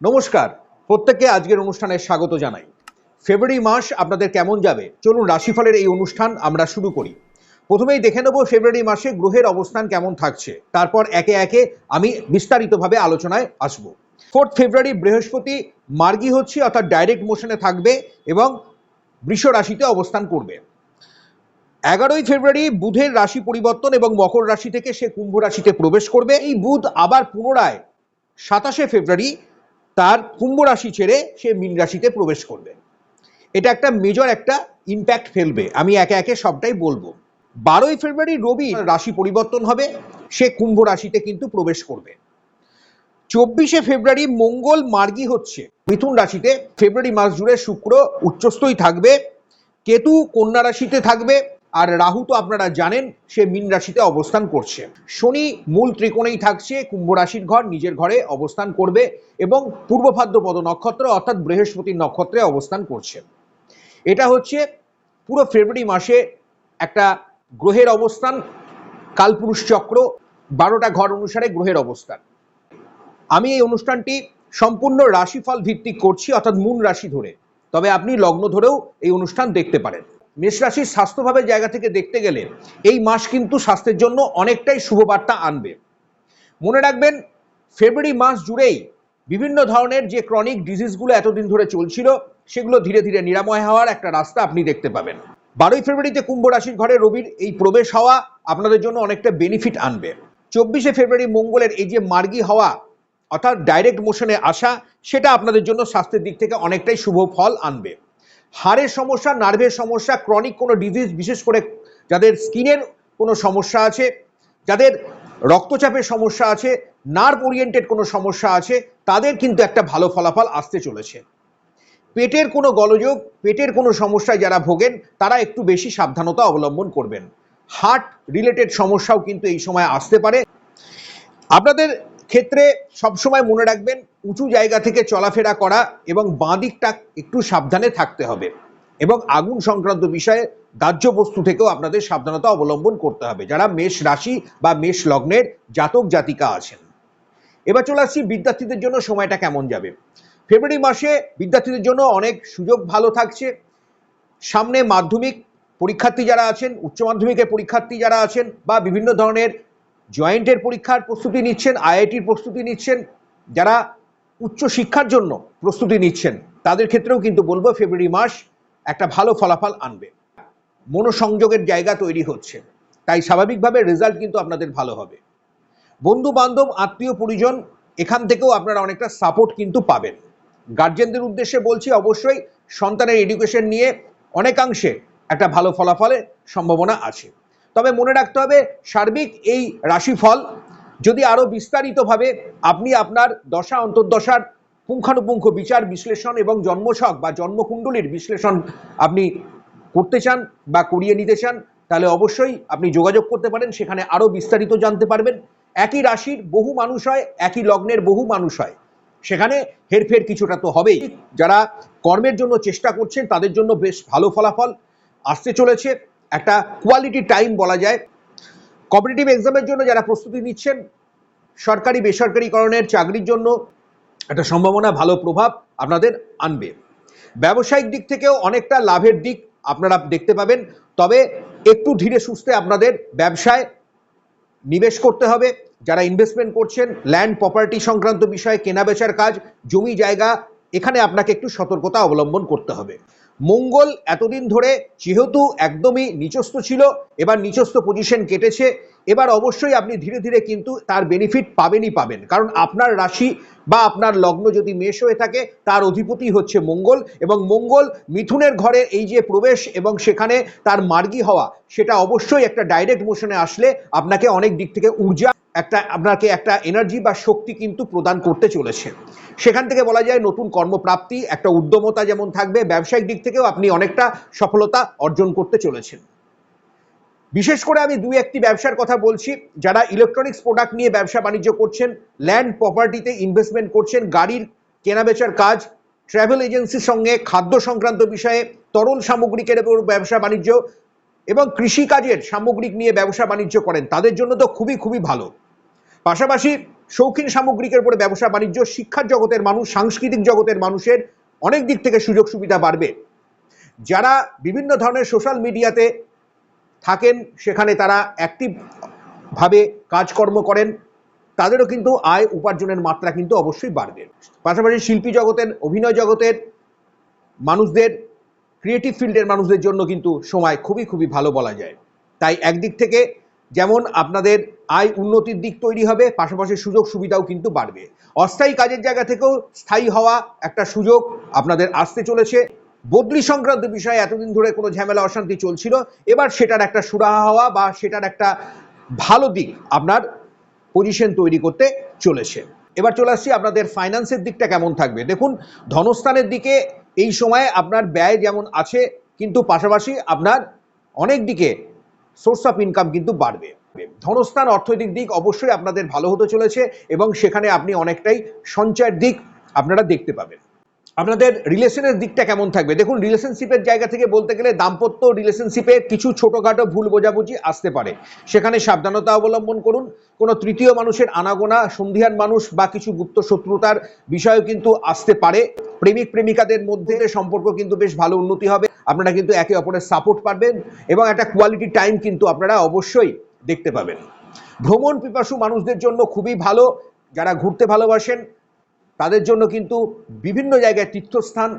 নমস্কার। প্রত্যেককে আজকের অনুষ্ঠানে স্বাগত জানাই। ফেব্রুয়ারি মাস আপনাদের কেমন যাবে? চলুন রাশিফলের এই অনুষ্ঠান আমরা শুরু করি। প্রথমেই দেখে নেব ফেব্রুয়ারি মাসে গ্রহের অবস্থান কেমন থাকছে। তারপর একে একে আমি বিস্তারিতভাবে আলোচনায় আসব। ফোর্থ ফেব্রুয়ারি বৃহস্পতি মার্গী হচ্ছে, অর্থাৎ ডাইরেক্ট মোশনে থাকবে এবং বৃষ রাশিতে অবস্থান করবে। এগারোই ফেব্রুয়ারি বুধের রাশি পরিবর্তন এবং মকর রাশি থেকে সে কুম্ভ রাশিতে প্রবেশ করবে। এই বুধ আবার পুনরায় সাতাশে ফেব্রুয়ারি তার কুম্ভ রাশি ছেড়ে সে মীন রাশিতে প্রবেশ করবে। এটা একটা মেজর একটা ইম্প্যাক্ট ফেলবে। আমি একে একে সবটাই বলব। বারোই ফেব্রুয়ারি রবি রাশি পরিবর্তন হবে। সে কুম্ভ রাশিতে কিন্তু প্রবেশ করবে। চব্বিশে ফেব্রুয়ারি মঙ্গল মার্গী হচ্ছে। মিথুন রাশিতে ফেব্রুয়ারি মাস জুড়ে শুক্র উচ্চস্থই থাকবে। কেতু কন্যা রাশিতে থাকবে। আর রাহু তো আপনারা জানেন, সে মীন রাশিতে অবস্থান করছে। শনি মূল ত্রিকোণেই থাকছে, কুম্ভ রাশির ঘর, নিজের ঘরে অবস্থান করবে এবং পূর্ব ভাদ্রপদ নক্ষত্র অর্থাৎ বৃহস্পতির নক্ষত্রে অবস্থান করছে। এটা হচ্ছে পুরো ফেব্রুয়ারি মাসে একটা গ্রহের অবস্থান, কালপুরুষ চক্র, বারোটা ঘর অনুসারে গ্রহের অবস্থান। আমি এই অনুষ্ঠানটি সম্পূর্ণ রাশিফল ভিত্তিক করছি, অর্থাৎ মূল রাশি ধরে। তবে আপনি লগ্ন ধরেও এই অনুষ্ঠান দেখতে পারেন। মেষ রাশির স্বাস্থ্যভাবের জায়গা থেকে দেখতে গেলে এই মাস কিন্তু স্বাস্থ্যের জন্য অনেকটাই শুভবার্তা আনবে। মনে রাখবেন, ফেব্রুয়ারি মাস জুড়েই বিভিন্ন ধরনের যে ক্রনিক ডিজিজগুলো এতদিন ধরে চলছিল, সেগুলো ধীরে ধীরে নিরাময় হওয়ার একটা রাস্তা আপনি দেখতে পাবেন। বারোই ফেব্রুয়ারিতে কুম্ভ রাশির ঘরে রবির এই প্রবেশ হওয়া আপনাদের জন্য অনেকটা বেনিফিট আনবে। চব্বিশে ফেব্রুয়ারি মঙ্গলের এই যে মার্গী হওয়া, অর্থাৎ ডাইরেক্ট মোশনে আসা, সেটা আপনাদের জন্য স্বাস্থ্যের দিক থেকে অনেকটাই শুভ ফল আনবে। হাড়ের সমস্যা, নার্ভের সমস্যা ক্রনিক কোনো ডিজিজ বিশেষ করে যাদের স্কিনের কোনো সমস্যা আছে, যাদের রক্তচাপের সমস্যা আছে নার্ভ ওরিয়েন্টেড কোনো সমস্যা আছে, তাদের কিন্তু একটা ভালো ফলাফল আসতে চলেছে। পেটের কোনো গলযোগ, পেটের কোনো সমস্যায় যারা ভোগেন, তারা একটু বেশি সাবধানতা অবলম্বন করবেন। হার্ট রিলেটেড সমস্যাও কিন্তু এই সময় আসতে পারে। আপনাদের ক্ষেত্রে সবসময় মনে রাখবেন, উঁচু জায়গা থেকে চলাফেরা করা এবং বাঁ দিকটা একটু সাবধানে থাকতে হবে এবং আগুন সংক্রান্ত বিষয়ে দাহ্য বস্তু থেকেও আপনাদের সাবধানতা অবলম্বন করতে হবে। যারা মেষ রাশি বা মেষ লগ্নের জাতক, জাতিকা আছেন। এবার চলে আসছি বিদ্যার্থীদের জন্য সময়টা কেমন যাবে? ফেব্রুয়ারি মাসে বিদ্যার্থীদের জন্য অনেক সুযোগ ভালো থাকছে। সামনে মাধ্যমিক পরীক্ষার্থী যারা আছেন, উচ্চ মাধ্যমিকের পরীক্ষার্থী যারা আছেন বা বিভিন্ন ধরনের জয়েন্টের পরীক্ষার প্রস্তুতি নিচ্ছেন, আইআইটির প্রস্তুতি নিচ্ছেন, যারা উচ্চ শিক্ষার জন্য প্রস্তুতি নিচ্ছেন, তাদের ক্ষেত্রেও কিন্তু বলব ফেব্রুয়ারি মাস একটা ভালো ফলাফল আনবে। মনোসংযোগের জায়গা তৈরি হচ্ছে, তাই স্বাভাবিকভাবে রেজাল্ট কিন্তু আপনাদের ভালো হবে। বন্ধু বান্ধব আত্মীয়, পরিজন, এখান থেকেও আপনারা অনেকটা সাপোর্ট কিন্তু পাবেন। গার্জেনদের উদ্দেশ্যে বলছি অবশ্যই সন্তানের এডুকেশন নিয়ে অনেকাংশে একটা ভালো ফলাফলের সম্ভাবনা আছে। তবে মনে রাখতে হবে, সার্বিক এই রাশিফল যদি আরও বিস্তারিতভাবে আপনি আপনার দশা, অন্তর্দশার পুঙ্খানুপুঙ্খ বিচার, বিশ্লেষণ এবং জন্মছক বা জন্মকুণ্ডলীর বিশ্লেষণ আপনি করতে চান বা করিয়ে নিতে চান, তাহলে অবশ্যই আপনি যোগাযোগ করতে পারেন। সেখানে আরও বিস্তারিত জানতে পারবেন। একই রাশির বহু মানুষ হয়, একই লগ্নের বহু মানুষ হয়। সেখানে হেরফের কিছুটা তো হবেই। যারা কর্মের জন্য চেষ্টা করছেন, তাদের জন্য বেশ ভালো ফলাফল আসতে চলেছে। একটা কোয়ালিটি টাইম বলা যায়। কম্পিটিটিভ এক্সামের জন্য যারা প্রস্তুতি নিচ্ছেন, সরকারি, বেসরকারিকরণের চাকরির জন্য একটা সম্ভাবনা, ভালো প্রভাব আপনাদের আনবে। ব্যবসায়িক দিক থেকেও অনেকটা লাভের দিক আপনারা দেখতে পাবেন, তবে একটু ধীরে সুস্থে আপনাদের ব্যবসায় নিবেশ করতে হবে। যারা ইনভেস্টমেন্ট করছেন ল্যান্ড প্রপার্টি সংক্রান্ত বিষয়ে কেনা বেচার কাজ, জমি জায়গা, এখানে আপনাকে একটু সতর্কতা অবলম্বন করতে হবে। মঙ্গল এতদিন ধরে যেহেতু একদমই নিচস্থ ছিল, এবার নিচস্থ পজিশন কেটেছে, এবার অবশ্যই আপনি ধীরে ধীরে কিন্তু তার বেনিফিট পাবেনই পাবেন। কারণ আপনার রাশি বা আপনার লগ্ন যদি মেষ হয়ে থাকে, তার অধিপতি হচ্ছে মঙ্গল এবং মঙ্গল মিথুনের ঘরে এই যে প্রবেশ এবং সেখানে তার মার্গী হওয়া, সেটা অবশ্যই একটা ডাইরেক্ট মোশনে আসলে আপনাকে অনেক দিক থেকে ঊর্জা একটা, আপনাকে একটা এনার্জি বা শক্তি কিন্তু প্রদান করতে চলেছে। সেখান থেকে বলা যায় নতুন কর্মপ্রাপ্তি, একটা উদ্যমতা যেমন থাকবে, ব্যবসায়িক দিক থেকেও আপনি অনেকটা সফলতা অর্জন করতে চলেছেন। বিশেষ করে আমি দুই একটি ব্যবসার কথা বলছি। যারা ইলেকট্রনিক্স প্রোডাক্ট নিয়ে ব্যবসা বাণিজ্য করছেন ল্যান্ড প্রপার্টিতে ইনভেস্টমেন্ট করছেন, গাড়ির কেনাবেচার কাজ ট্রাভেল এজেন্সির সঙ্গে, খাদ্য সংক্রান্ত বিষয়ে, তরল সামগ্রিকের উপর ব্যবসা বাণিজ্য এবং কৃষিকাজের সামগ্রিক নিয়ে ব্যবসা বাণিজ্য করেন, তাদের জন্য তো খুবই খুবই ভালো। পাশাপাশি শৌখিন সামগ্রিকের উপরে ব্যবসা, বাণিজ্য, শিক্ষার জগতের মানুষ, সাংস্কৃতিক জগতের মানুষের অনেক দিক থেকে সুযোগ সুবিধা বাড়বে। যারা বিভিন্ন ধরনের সোশ্যাল মিডিয়াতে থাকেন, সেখানে তারা অ্যাক্টিভভাবে কাজকর্ম করেন, তাদেরও কিন্তু আয় উপার্জনের মাত্রা কিন্তু অবশ্যই বাড়বে। পাশাপাশি শিল্পী জগতের, অভিনয় জগতের মানুষদের ক্রিয়েটিভ ফিল্ডের মানুষদের জন্য কিন্তু সময় খুবই খুবই ভালো বলা যায়। তাই একদিক থেকে যেমন আপনাদের আয় উন্নতির দিক তৈরি হবে, পাশাপাশি সুযোগ সুবিধাও কিন্তু বাড়বে। অস্থায়ী কাজের জায়গা থেকেও স্থায়ী হওয়া একটা সুযোগ আপনাদের আসতে চলেছে। বদলি সংক্রান্ত বিষয়ে এতদিন ধরে কোনো ঝামেলা, অশান্তি চলছিল। এবার সেটার একটা সুরাহা হওয়া বা সেটার একটা ভালো দিক আপনার পজিশন তৈরি করতে চলেছে। এবার চলে আসছি আপনাদের ফাইন্যান্সের দিকটা কেমন থাকবে? দেখুন, ধনস্থানের দিকে এই সময়ে আপনার ব্যয় যেমন আছে, কিন্তু পাশাপাশি আপনার অনেক দিকে সোর্স অফ ইনকাম কিন্তু বাড়বে। ধনস্থান অর্থনৈতিক দিক অবশ্যই আপনাদের ভালো হতে চলেছে এবং সেখানে আপনি অনেকটাই সঞ্চয়ের দিক আপনারা দেখতে পাবেন। আপনাদের রিলেশনের দিকটা কেমন থাকবে? দেখুন, রিলেশনশিপের জায়গা থেকে বলতে গেলে দাম্পত্য রিলেশনশিপে কিছু ছোটোখাটো ভুল বোঝাবুঝি আসতে পারে। সেখানে সাবধানতা অবলম্বন করুন। কোনো তৃতীয় মানুষের আনাগোনা সন্ধিয়ান মানুষ বা কিছু গুপ্ত শত্রুতার বিষয়ও কিন্তু আসতে পারে। প্রেমিক, প্রেমিকাদের মধ্যে সম্পর্ক কিন্তু বেশ ভালো উন্নতি হবে। আপনারা কিন্তু একে অপরের সাপোর্ট পাবেন এবং একটা কোয়ালিটি টাইম কিন্তু আপনারা অবশ্যই দেখতে পাবেন। ভ্রমণ পিপাসু মানুষদের জন্য খুবই ভালো। যারা ঘুরতে ভালোবাসেন, তাদের জন্য কিন্তু বিভিন্ন জায়গায় তীর্থস্থান,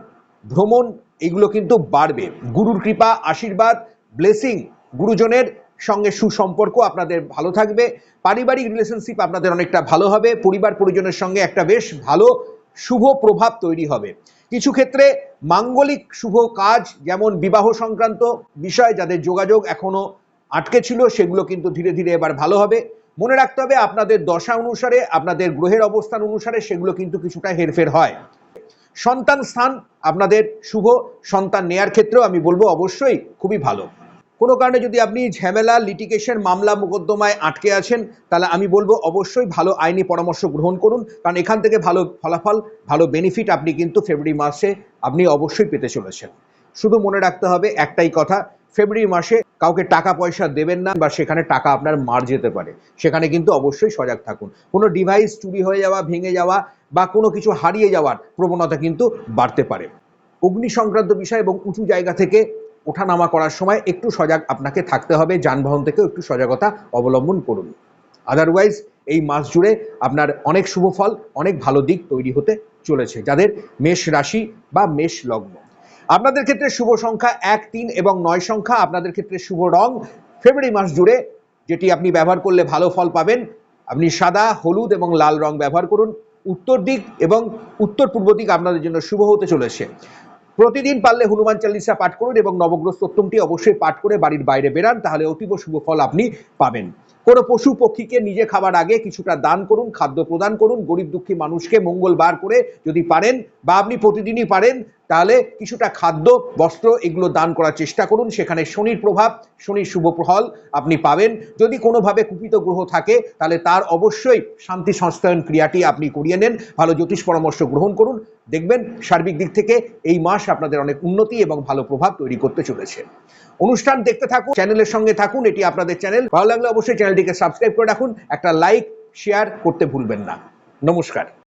ভ্রমণ, এগুলো কিন্তু বাড়বে। গুরুর কৃপা, আশীর্বাদ, ব্লেসিং গুরুজনের সঙ্গে সুসম্পর্ক আপনাদের ভালো থাকবে। পারিবারিক রিলেশনশিপ আপনাদের অনেকটা ভালো হবে। পরিবার পরিজনের সঙ্গে একটা বেশ ভালো শুভ প্রভাব তৈরি হবে। কিছু ক্ষেত্রে মাঙ্গলিক শুভ কাজ, যেমন বিবাহ সংক্রান্ত বিষয়, যাদের যোগাযোগ এখনও আটকে ছিল, সেগুলো কিন্তু ধীরে ধীরে এবার ভালো হবে। মনে রাখতে হবে, আপনাদের দশা অনুসারে, আপনাদের গ্রহের অবস্থান অনুসারে সেগুলো কিন্তু কিছুটা হেরফের হয়। সন্তান স্থান আপনাদের শুভ, সন্তান নেয়ার ক্ষেত্রেও আমি বলব অবশ্যই খুবই ভালো। কোনো কারণে যদি আপনি ঝামেলা লিটিগেশন মামলা, মোকদ্দমায় আটকে আছেন, তাহলে আমি বলব অবশ্যই ভালো আইনি পরামর্শ গ্রহণ করুন, কারণ এখান থেকে ভালো ফলাফল, ভালো বেনিফিট আপনি কিন্তু ফেব্রুয়ারি মাসে আপনি অবশ্যই পেতে চলেছেন। শুধু মনে রাখতে হবে একটাই কথা ফেব্রুয়ারি মাসে কাউকে টাকা পয়সা দেবেন না বা সেখানে টাকা আপনার মার যেতে পারে। সেখানে কিন্তু অবশ্যই সজাগ থাকুন। কোনো ডিভাইস চুরি হয়ে যাওয়া, ভেঙে যাওয়া বা কোনো কিছু হারিয়ে যাওয়ার প্রবণতা কিন্তু বাড়তে পারে। অগ্নি সংক্রান্ত বিষয় এবং উঁচু জায়গা থেকে ওঠানামা করার সময় একটু সজাগ আপনাকে থাকতে হবে। যানবাহন থেকেও একটু সজাগতা অবলম্বন করুন। আদারওয়াইজ এই মাস জুড়ে আপনার অনেক শুভ ফল, অনেক ভালো দিক তৈরি হতে চলেছে, যাদের মেষ রাশি বা মেষ লগ্ন। আপনাদের ক্ষেত্রে শুভ সংখ্যা এক, তিন এবং নয় সংখ্যা। আপনাদের ক্ষেত্রে শুভ রং। ফেব্রুয়ারি মাস জুড়ে যেটি আপনি ব্যবহার করলে ভালো ফল পাবেন, আপনি সাদা, হলুদ এবং লাল রং ব্যবহার করুন। উত্তর দিক এবং উত্তর পূর্ব দিক আপনাদের জন্য শুভ হতে চলেছে। প্রতিদিন পারলে হনুমান চালিসা পাঠ করুন এবং নবগ্রহ সপ্তমটি অবশ্যই পাঠ করে বাড়ির বাইরে বেরান তাহলে অতীব শুভ ফল আপনি পাবেন। কোনো পশু পক্ষীকে নিজে খাবার আগে কিছুটা দান করুন, খাদ্য প্রদান করুন। গরিব দুঃখী মানুষকে মঙ্গলবার করে যদি পারেন বা আপনি প্রতিদিনই পারেন তাহলে কিছুটা খাদ্য, বস্ত্র এগুলো দান করার চেষ্টা করুন। সেখানে শনির প্রভাব, শনির শুভ ফল আপনি পাবেন। যদি কোনোভাবে কুপিত গ্রহ থাকে, তাহলে তার অবশ্যই শান্তি সংস্থায়ন ক্রিয়াটি আপনি করিয়ে নেন। ভালো জ্যোতিষ পরামর্শ গ্রহণ করুন। দেখবেন সার্বিক দিক থেকে এই মাস আপনাদের অনেক উন্নতি এবং ভালো প্রভাব তৈরি করতে চলেছে। অনুষ্ঠান দেখতে থাকুন, চ্যানেলের সঙ্গে থাকুন, এটি আপনাদের চ্যানেল। ভালো লাগলে অবশ্যই চ্যানেলটিকে সাবস্ক্রাইব করে রাখুন। একটা লাইক, শেয়ার করতে ভুলবেন না। নমস্কার।